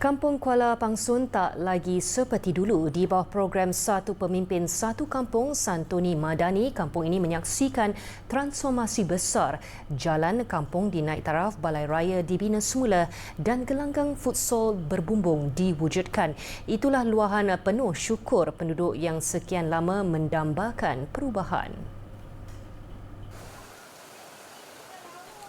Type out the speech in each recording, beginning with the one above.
Kampung Kuala Pangsun tak lagi seperti dulu di bawah program Satu Pemimpin Satu Kampung Santoni Madani. Kampung ini menyaksikan transformasi besar. Jalan kampung dinaik taraf Balai Raya dibina semula dan gelanggang futsal berbumbung diwujudkan. Itulah luahan penuh syukur penduduk yang sekian lama mendambakan perubahan.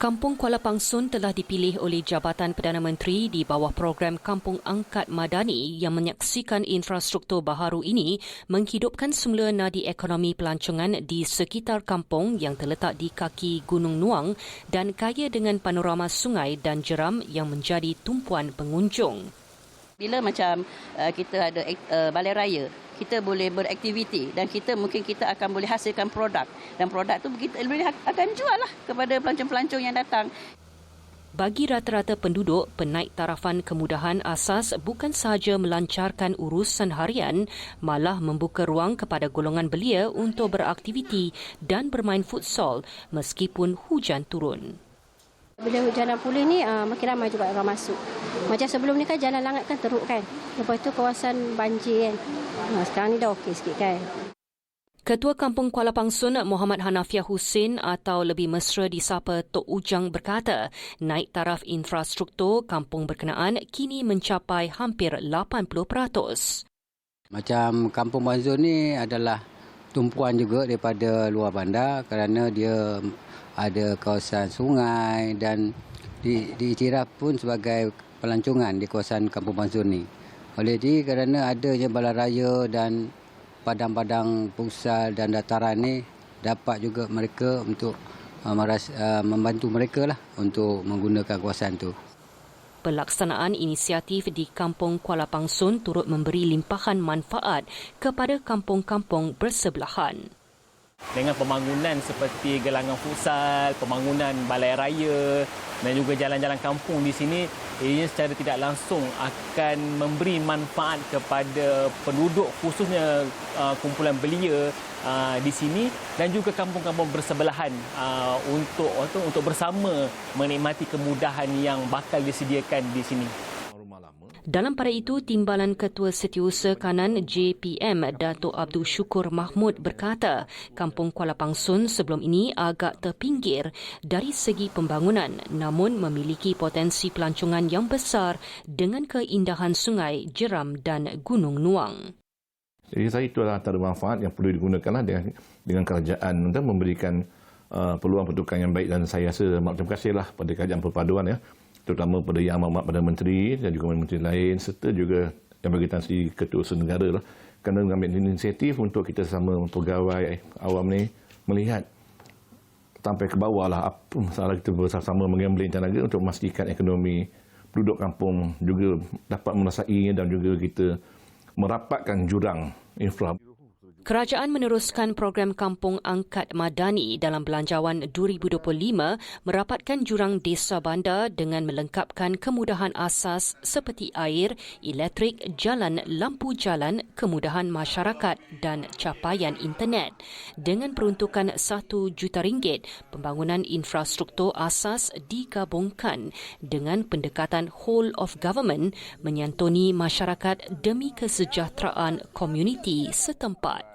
Kampung Kuala Pangsun telah dipilih oleh Jabatan Perdana Menteri di bawah program Kampung Angkat Madani yang menyaksikan infrastruktur baharu ini menghidupkan semula nadi ekonomi pelancongan di sekitar kampung yang terletak di kaki Gunung Nuang dan kaya dengan panorama sungai dan jeram yang menjadi tumpuan pengunjung. Bila macam uh, kita ada uh, balai raya, kita boleh beraktiviti dan kita mungkin kita akan boleh hasilkan produk dan produk tu kita boleh akan jual lah kepada pelancong-pelancong yang datang. Bagi rata-rata penduduk, penaik tarafan kemudahan asas bukan sahaja melancarkan urusan harian, malah membuka ruang kepada golongan belia untuk beraktiviti dan bermain futsal meskipun hujan turun. Bila jalan pulih ni uh, makin ramai juga orang masuk. Macam sebelum ni kan jalan langat kan teruk kan. Lepas tu kawasan banjir kan. Uh, sekarang ni dah okey sikit kan. Ketua Kampung Kuala Pangsun Muhammad Hanafiah Hussein atau lebih mesra disapa Tok Ujang berkata, naik taraf infrastruktur kampung berkenaan kini mencapai hampir 80%. Macam Kampung Banzon ni adalah tumpuan juga daripada luar bandar kerana dia ada kawasan sungai dan di, diiktiraf pun sebagai pelancongan di kawasan Kampung Manzur ni. Oleh itu kerana adanya balai raya dan padang-padang pusat dan dataran ni dapat juga mereka untuk uh, meras, uh, membantu mereka lah untuk menggunakan kawasan tu. Pelaksanaan inisiatif di Kampung Kuala Pangsun turut memberi limpahan manfaat kepada kampung-kampung bersebelahan dengan pembangunan seperti gelangan futsal, pembangunan balai raya dan juga jalan-jalan kampung di sini ini secara tidak langsung akan memberi manfaat kepada penduduk khususnya uh, kumpulan belia uh, di sini dan juga kampung-kampung bersebelahan uh, untuk untuk bersama menikmati kemudahan yang bakal disediakan di sini. Dalam pada itu, Timbalan Ketua Setiausaha Kanan JPM Datuk Abdul Syukur Mahmud berkata, Kampung Kuala Pangsun sebelum ini agak terpinggir dari segi pembangunan namun memiliki potensi pelancongan yang besar dengan keindahan sungai, jeram dan gunung nuang. Jadi saya itu adalah antara manfaat yang perlu digunakan dengan, dengan kerajaan untuk memberikan uh, peluang pertukaran yang baik dan saya rasa terima kasihlah pada kerajaan perpaduan ya terutama pada Yang Amat Perdana Menteri dan juga menteri lain serta juga yang berkaitan si Ketua Negara lah kerana mengambil inisiatif untuk kita sama pegawai awam ni melihat sampai ke bawah lah apa masalah kita bersama-sama mengambil tenaga untuk memastikan ekonomi penduduk kampung juga dapat merasainya dan juga kita merapatkan jurang infra. Kerajaan meneruskan program Kampung Angkat Madani dalam Belanjawan 2025 merapatkan jurang desa bandar dengan melengkapkan kemudahan asas seperti air, elektrik, jalan, lampu jalan, kemudahan masyarakat dan capaian internet. Dengan peruntukan 1 juta ringgit, pembangunan infrastruktur asas digabungkan dengan pendekatan whole of government menyantuni masyarakat demi kesejahteraan komuniti setempat.